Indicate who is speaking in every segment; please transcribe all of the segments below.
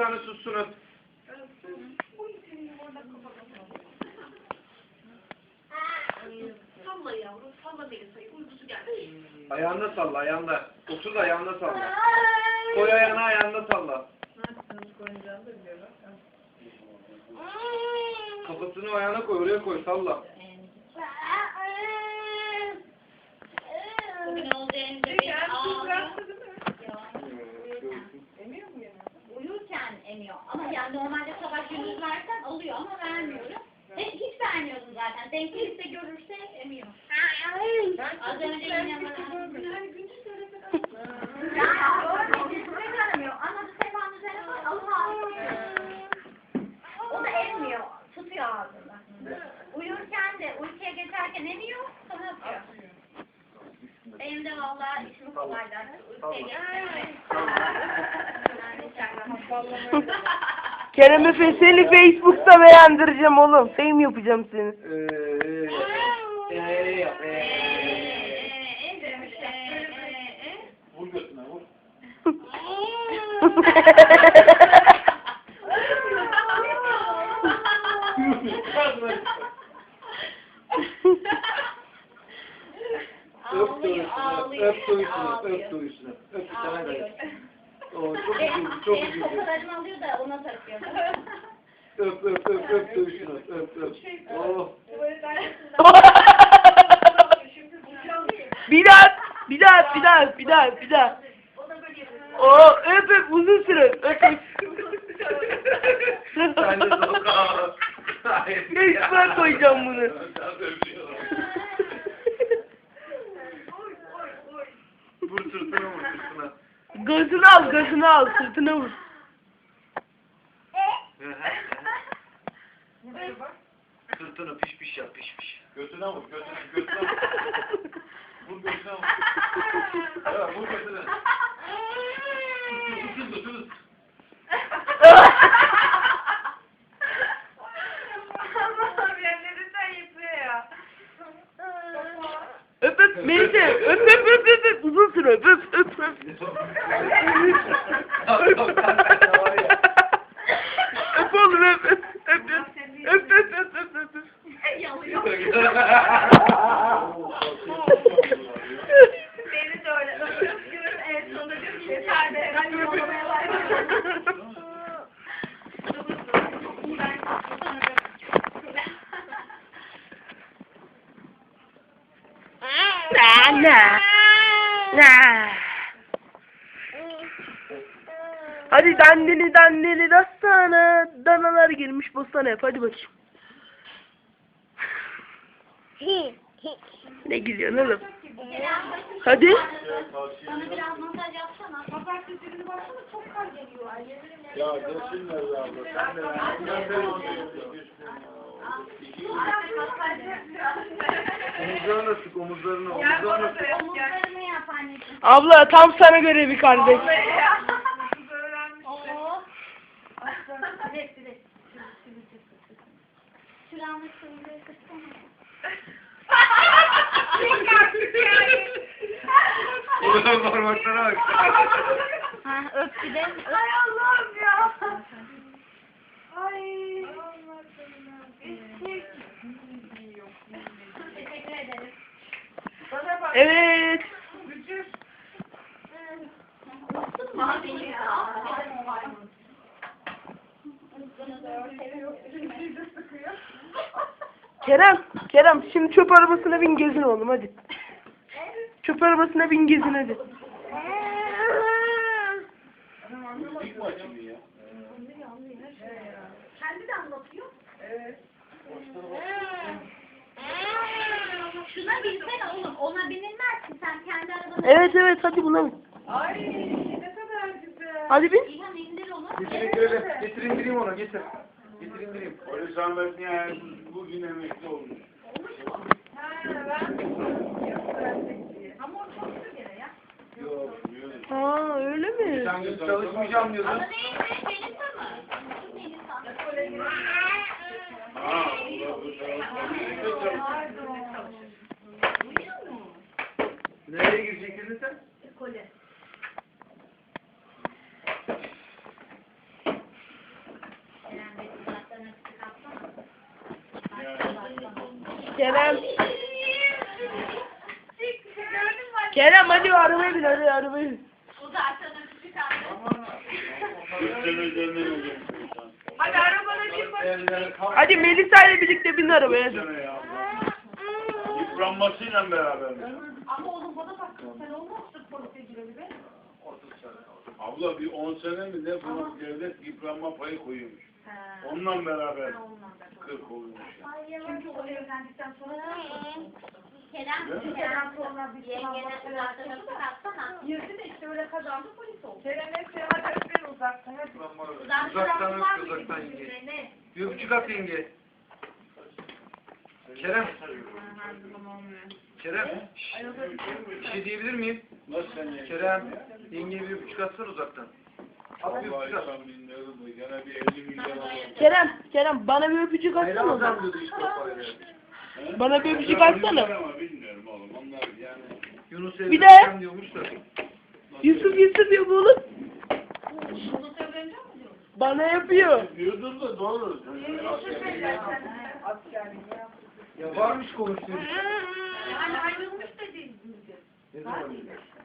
Speaker 1: tane sussun öp.
Speaker 2: Salla yavrum, salla Melisa'yı. Uykusu geldi.
Speaker 1: Ayağında salla ayağında. Otur da ayağında salla. Koy ayağını ayağında salla. Kafasını ayağına koy oraya koy salla.
Speaker 2: Bugün oldu elinde bir ağlıyor. Uyurken emiyor. Ama yani normalde sabah gündüz versen alıyor ama vermiyorum. Ve hiç vermiyordum zaten. Denk gelirse görürse emiyor. Az önce benim yanıma Ya görmedi, size vermiyor. Anladı sehpanın üzerine koy, ağlıyor. O da emmiyor. Tutuyor ağzında. Uyurken de uykuya geçerken emiyor, sonra atıyor. Benim de vallahi işimi kolaylaştı. Uykuya geçmek.
Speaker 3: Kerem Efe seni Facebook'ta beğendireceğim oğlum. Fame yapacağım seni.
Speaker 1: Vur götüne vur. Öp duyusunu, öp duyusunu, öp duyusunu. Öp de. Oo, çok üzüldü, çok üzüldü.
Speaker 2: tokalarını alıyor da ona takıyor.
Speaker 1: Öp öp öp öp duyusunu, öp öp. Oh.
Speaker 3: bir daha, bir daha, bir daha, bir daha, bir daha. Oo, öp öp uzun süre. Öp öp.
Speaker 1: Sen de sokağa. Hayır.
Speaker 3: Facebook'a koyacağım bunu.
Speaker 1: Vur sırtına vur.
Speaker 3: Gazını al, gazını al, sırtına vur.
Speaker 1: Sırtına piş piş yap piş piş. Götüne vur götüne götüne vur. Vur götüne vur. Evet vur götüne. Tutun tutun.
Speaker 3: Öp öp Melike, öp öp öp öp öp uzun süre öp öp öp oğlum öp öp öp öp öp öp öp öp öp öp.
Speaker 2: Beni de öyle öpüyor. En sonunda diyor ki yeter de ben yollamaya başladım.
Speaker 3: Anne. Ne? Hadi dandini dandini dastana danalar girmiş bostana yap hadi bakayım. ne gülüyorsun oğlum? Hadi.
Speaker 2: Bana biraz masaj yapsana. Pazartesi günü baksana çok kar geliyor.
Speaker 1: Ya desinler ya. Sen de Omuzlarına sık omuzlarına omuzlarına sık.
Speaker 2: Omuzlarını yap anneciğim.
Speaker 3: Abla tam sana göre bir kardeş.
Speaker 2: Oo. Evet, evet. Şuranı şöyle kırsana.
Speaker 1: Oradan parmaklara bak.
Speaker 2: Ha, öp bir de. Ay Allah'ım ya. Ay. Teşekkür ederim.
Speaker 3: Evet.
Speaker 2: Unuttun mu abi beni ya? Aferin o maymun. Unuttun da seviyorum.
Speaker 3: Kerem, Kerem şimdi çöp arabasına bin gezin oğlum hadi. Çöp arabasına bin gezin hadi.
Speaker 2: Kendi de anlatıyor. Şuna binsene oğlum. Ona binilmez ki sen kendi arabana.
Speaker 3: Evet evet hadi buna bin. Hadi bin.
Speaker 2: İlhan indir onu.
Speaker 1: Getir indireyim. Getir indireyim onu getir. Getir indireyim.
Speaker 4: Polis Ahmet Nihayet bugün emekli olmuş. Olmuş mu?
Speaker 2: He ben Ama o çalıştı gene ya.
Speaker 4: Yok, yok.
Speaker 3: Aa öyle mi?
Speaker 1: Sen de çalışmayacağım diyordun.
Speaker 2: Ama değil, benim ama.
Speaker 4: Aa, bu.
Speaker 1: Nereye girecektiniz sen?
Speaker 2: Ekole.
Speaker 3: Kerem. Kerem hadi arabaya bin hadi arabaya bin.
Speaker 2: Bu da
Speaker 4: üzerinden olacak.
Speaker 2: Hadi arabana bir
Speaker 1: kalk.
Speaker 3: Hadi Melisa ile birlikte bin arabaya.
Speaker 4: Yıpranmasıyla beraber.
Speaker 2: Ama oğlum bana bak. Sen olmazsın polise girelim.
Speaker 4: Abla bir 10 sene mi ne bunu devlet yıpranma payı koyuyormuş. Onunla beraber 40 oluyormuş. yani.
Speaker 2: Çünkü o evlendikten sonra Kerem,
Speaker 4: Değil mi?
Speaker 2: Kerem sonra bir yengene uzaktan çıkartsana. Girdi de işte öyle kazandı polis oldu. Kerem hep hadi öpün uzaktan hadi.
Speaker 1: Uzaktan öp, uzaktan yenge. Bir öpücük at yenge. Kerem. Kerem. şşş, Bir şey diyebilir miyim?
Speaker 4: Nasıl sen ya?
Speaker 1: Kerem. Yengeye bir öpücük atsana uzaktan. At bir öpücük at.
Speaker 4: sen da gene bir 50 milyon alır.
Speaker 3: Kerem, Kerem bana bir öpücük atsana o zaman.
Speaker 1: diyordu işte o parayı.
Speaker 4: He?
Speaker 3: Bana bir öpücük atsana.
Speaker 4: ama Bilmiyorum oğlum. Onlar yani.
Speaker 1: Yunus'u
Speaker 3: Bir de-
Speaker 1: diyormuş da.
Speaker 3: Yusuf Yusuf ya oğlum.
Speaker 2: Bunu?
Speaker 3: Bana yapıyor.
Speaker 4: Diyordur da doğru.
Speaker 1: Ya varmış konuştuğum.
Speaker 2: Yani ayrılmış dedi.
Speaker 1: Ne zaman?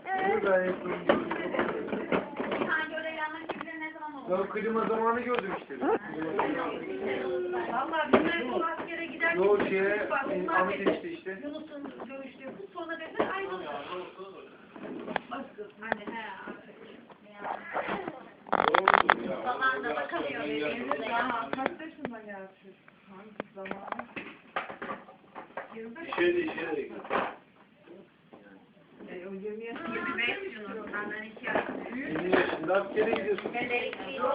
Speaker 1: Ne
Speaker 2: Hangi öyle yanlar
Speaker 1: Ya klima zamanı gördüm işte.
Speaker 2: Valla biz bu askere giderken
Speaker 1: Yo şeye, e,
Speaker 2: bunlar
Speaker 1: Ahmet
Speaker 2: dedi,
Speaker 1: enişte işte.
Speaker 2: Yunus'un görüştüğü bu sonra dediler ayrılır. Anne he artık.
Speaker 4: Doğrudur ya.
Speaker 2: Baban da bakamıyor birbirimize ya.
Speaker 4: İşe de işe de gidiyor.
Speaker 2: 25 Yunus. Benden iki yaş.
Speaker 1: 20 yaşında askere gidiyorsun.
Speaker 2: Elektriğinde.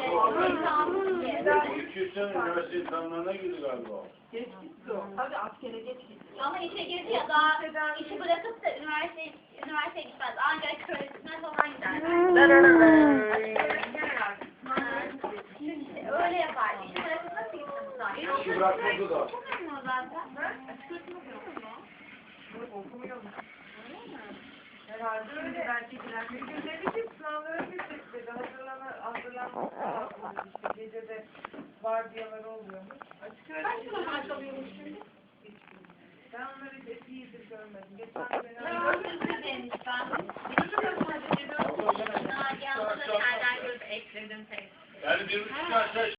Speaker 4: 200 sene üniversite imtihanlarına girdi galiba. o.
Speaker 2: Ama işe girdi ya daha işi bırakıp da üniversite üniversiteye gitmez. Ancak öğretmen falan gider. İşte öyle yapar. İşi bırakıp nasıl gitsin zaten?
Speaker 1: İşi bırakmadı da.
Speaker 2: Okumuyor zaten. Açık öğretim okuyor mu?
Speaker 5: Herhalde öyle. Belki bir gün dedi ki sınavlara gittik dedi. Hazırlana, hazırlanmak lazım işte. Gecede vardiyaları oluyormuş. Açık
Speaker 2: Kaç
Speaker 5: öğretim.
Speaker 2: yıl kalıyormuş şimdi?
Speaker 5: Ben onları iyidir görmedim. Geçen sene
Speaker 2: Ben da yerden gördüm. Ekledim tek.
Speaker 4: Yani bir buçuk